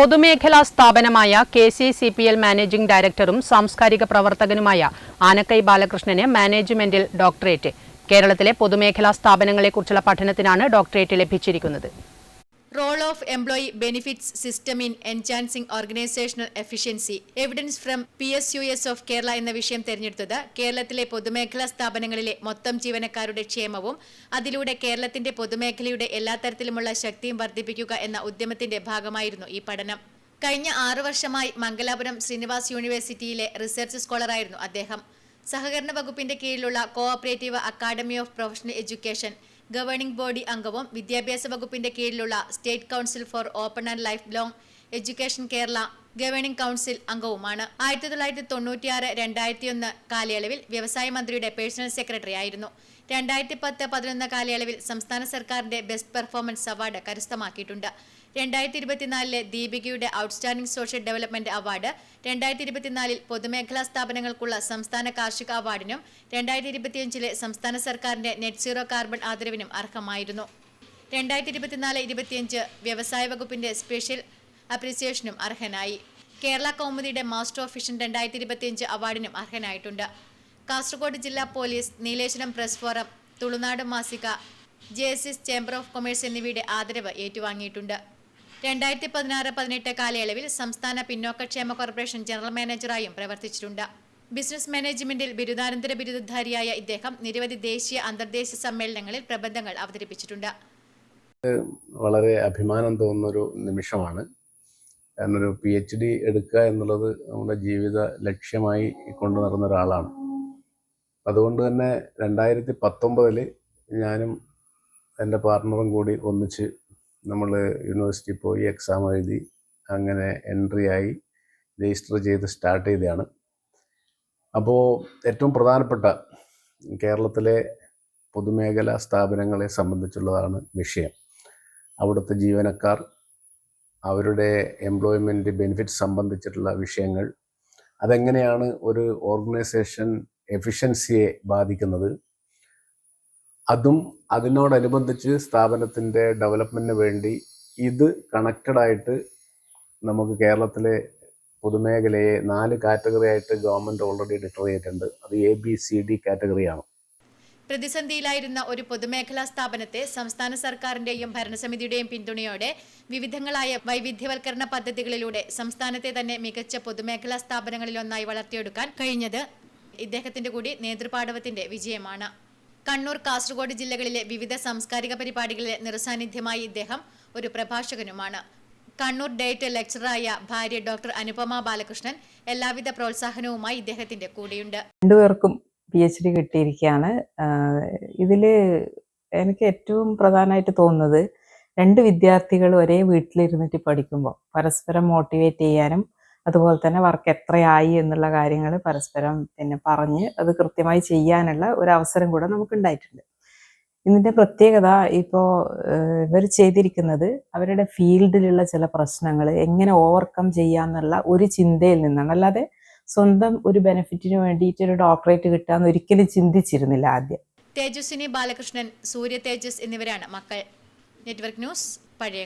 പൊതുമേഖലാ സ്ഥാപനമായ K C C P L managing ഡയറക്ടറും സാംസ്കാരിക പ്രവർത്തകനുമായ ആനക്കൈ ബാലകൃഷ്ണന് മാനേജ്മെന്റിൽ ഡോക്ടറേറ്റ്. കേരളത്തിലെ പൊതുമേഖലാ സ്ഥാപനങ്ങളെക്കുറിച്ചുള്ള പഠനത്തിനാണ് ഡോക്ടറേറ്റ് ലഭിച്ചിരിക്കുന്നത്. Role of employee benefits system in enhancing organisational efficiency evidence from P S U S of Kerala എന്ന വിഷയം തെരഞ്ഞെടുത്തത് കേരളത്തിലെ പൊതുമേഖലാ സ്ഥാപനങ്ങളിലെ മൊത്തം ജീവനക്കാരുടെ ക്ഷേമവും അതിലൂടെ കേരളത്തിന്റെ പൊതുമേഖലയുടെ എല്ലാ തരത്തിലുമുള്ള ശക്തിയും വർദ്ധിപ്പിക്കുക എന്ന ഉദ്യമത്തിന്റെ ഭാഗമായിരുന്നു ഈ പഠനം. കഴിഞ്ഞ ആറു വർഷമായി മംഗലാപുരം ശ്രീനിവാസ് യൂണിവേഴ്സിറ്റിയിലെ റിസർച്ച് സ്കോളറായിരുന്നു അദ്ദേഹം. സഹകരണ വകുപ്പിന്റെ കീഴിലുള്ള cooperative academy of professional education governing body അംഗവും വിദ്യാഭ്യാസ വകുപ്പിന്റെ കീഴിലുള്ള state council for open and lifelong education Kerala governing council അംഗവുമാണ്. ആയിരത്തി തൊള്ളായിരത്തി തൊണ്ണൂറ്റിയാറ് രണ്ടായിരത്തി ഒന്ന് കാലയളവിൽ വ്യവസായ മന്ത്രിയുടെ പേഴ്സണൽ സെക്രട്ടറി ആയിരുന്നു. രണ്ടായിരത്തി പത്ത് പതിനൊന്ന് കാലയളവിൽ സംസ്ഥാന സർക്കാരിന്റെ ബെസ്റ്റ് പെർഫോമൻസ് അവാർഡ് കരസ്ഥമാക്കിയിട്ടുണ്ട്. രണ്ടായിരത്തി ഇരുപത്തിനാലിലെ ദീപികയുടെ ഔട്ട്സ്റ്റാൻഡിംഗ് സോഷ്യൽ ഡെവലപ്മെന്റ് അവാർഡ് രണ്ടായിരത്തി ഇരുപത്തിനാലിൽ പൊതുമേഖലാ സ്ഥാപനങ്ങൾക്കുള്ള സംസ്ഥാന കാർഷിക അവാർഡിനും രണ്ടായിരത്തി ഇരുപത്തിയഞ്ചിലെ സംസ്ഥാന സർക്കാരിന്റെ നെറ്റ് സീറോ കാർബൺ ആദരവിനും അർഹമായിരുന്നു. രണ്ടായിരത്തി ഇരുപത്തിനാല് ഇരുപത്തിയഞ്ച് വ്യവസായ വകുപ്പിന്റെ സ്പെഷ്യൽ അപ്രീസിയേഷനും അർഹനായി. കേരള കൗമുദിയുടെ മാസ്റ്റർ ഓഫ് ഫിഷൻ രണ്ടായിരത്തി ഇരുപത്തിയഞ്ച് അവാർഡിനും അർഹനായിട്ടുണ്ട്. കാസർഗോഡ് ജില്ലാ police Nileshwaram press forum Tulunadu മാസിക J S S chamber of commerce എന്നിവയുടെ ആദരവ് ഏറ്റുവാങ്ങിയിട്ടുണ്ട്. രണ്ടായിരത്തി പതിനാറ് പതിനെട്ട് കാലയളവിൽ സംസ്ഥാന പിന്നോക്കക്ഷേമ കോർപ്പറേഷൻ ജനറൽ മാനേജറായും പ്രവർത്തിച്ചിട്ടുണ്ട്. ബിസിനസ് മാനേജ്മെന്റിൽ ബിരുദാനന്തര ബിരുദധാരിയായ ഇദ്ദേഹം നിരവധി ദേശീയ അന്തർദേശീയ സമ്മേളനങ്ങളിൽ പ്രബന്ധങ്ങൾ അവതരിപ്പിച്ചിട്ടുണ്ട്. വളരെ അഭിമാനം തോന്നുന്ന ഒരു നിമിഷമാണ്. കാരണം ഒരു പി എച്ച് ഡി എടുക്കുക എന്നുള്ളത് നമ്മുടെ ജീവിത ലക്ഷ്യമായി കൊണ്ടു നടന്ന ഒരാളാണ്. അതുകൊണ്ട് തന്നെ രണ്ടായിരത്തി പത്തൊമ്പതിൽ ഞാനും എന്റെ പാർട്ട്ണറും കൂടി ഒന്നിച്ച് നമ്മൾ യൂണിവേഴ്സിറ്റി പോയി എക്സാം എഴുതി അങ്ങനെ എൻട്രി ആയി രജിസ്റ്റർ ചെയ്ത് സ്റ്റാർട്ട് ചെയ്തതാണ്. അപ്പോൾ ഏറ്റവും പ്രധാനപ്പെട്ട കേരളത്തിലെ പൊതുമേഖലാ സ്ഥാപനങ്ങളെ സംബന്ധിച്ചുള്ളതാണ് വിഷയം. അവിടുത്തെ ജീവനക്കാർ അവരുടെ എംപ്ലോയ്മെന്റ് ബെനിഫിറ്റ് സംബന്ധിച്ചിട്ടുള്ള വിഷയങ്ങൾ. അതെങ്ങനെയാണ് ഒരു ഓർഗനൈസേഷൻ എഫിഷ്യൻസിയെ ബാധിക്കുന്നത്? അതും അതിനോടനുബന്ധിച്ച് സ്ഥാപനത്തിന്റെ ഡെവലപ്മെന്റിന് വേണ്ടി ഇത് കണക്റ്റഡായിട്ട് നമുക്ക് കേരളത്തിലെ പൊതുമേഖലയെ നാല് കാറ്റഗറി ആയിട്ട് ഗവൺമെന്റ് ഓൾറെഡി ഡിക്ലെയർ ചെയ്തിട്ടുണ്ട്. അത് എ ബി സി ഡി കാറ്റഗറിയാണ് പ്രതിസന്ധിയിലായിരുന്ന ഒരു പൊതുമേഖലാ സ്ഥാപനത്തെ സംസ്ഥാന സർക്കാരിന്റെയും ഭരണസമിതിയുടെയും പിന്തുണയോടെ വിവിധങ്ങളായ വൈവിധ്യവൽക്കരണ പദ്ധതികളിലൂടെ സംസ്ഥാനത്തെ തന്നെ മികച്ച പൊതുമേഖലാ സ്ഥാപനങ്ങളിലൊന്നായി വളർത്തിയെടുക്കാൻ കഴിഞ്ഞത് ഇദ്ദേഹത്തിന്റെ കൂടി നേതൃപാടവത്തിന്റെ വിജയമാണ്. കണ്ണൂർ കാസർഗോഡ് ജില്ലകളിലെ വിവിധ സാംസ്കാരിക പരിപാടികളിലെ നിറസാന്നിധ്യമായി ഇദ്ദേഹം ഒരു പ്രഭാഷകനുമാണ്. കണ്ണൂർ ഡേറ്റ് ലെക്ചറായ ഭാര്യ ഡോക്ടർ അനുപമ ബാലകൃഷ്ണൻ എല്ലാവിധ പ്രോത്സാഹനവുമായി ഇദ്ദേഹത്തിന്റെ കൂടെയുണ്ട്. രണ്ടുപേർക്കും പി എച്ച് ഡി കിട്ടിയിരിക്കുകയാണ് ഇതിൽ എനിക്ക് ഏറ്റവും പ്രധാനമായിട്ട് തോന്നുന്നത് രണ്ട് വിദ്യാർത്ഥികൾ ഒരേ വീട്ടിലിരുന്നിട്ട് പഠിക്കുമ്പോൾ പരസ്പരം മോട്ടിവേറ്റ് ചെയ്യാനും അതുപോലെ തന്നെ വർക്ക് എത്രയായി എന്നുള്ള കാര്യങ്ങൾ പരസ്പരം പിന്നെ പറഞ്ഞ് അത് കൃത്യമായി ചെയ്യാനുള്ള ഒരു അവസരം കൂടെ നമുക്ക് ഉണ്ടായിട്ടുണ്ട് ഇതിന്റെ പ്രത്യേകത ഇപ്പോൾ ഇവർ ചെയ്തിരിക്കുന്നത് അവരുടെ ഫീൽഡിലുള്ള ചില പ്രശ്നങ്ങൾ എങ്ങനെ ഓവർകം ചെയ്യാന്നുള്ള ഒരു ചിന്തയിൽ നിന്നാണ്. അല്ലാതെ സ്വന്തം ഒരു ബെനിഫിറ്റിന് വേണ്ടിയിട്ട് ഒരു ഡോക്ടറേറ്റ് കിട്ടാന്ന് ഒരിക്കലും ചിന്തിച്ചിരുന്നില്ല ആദ്യം. തേജസ്വിനി ബാലകൃഷ്ണൻ സൂര്യ തേജസ് എന്നിവരാണ് മക്കൾ. നെറ്റ്വർക്ക് ന്യൂസ് പഴയ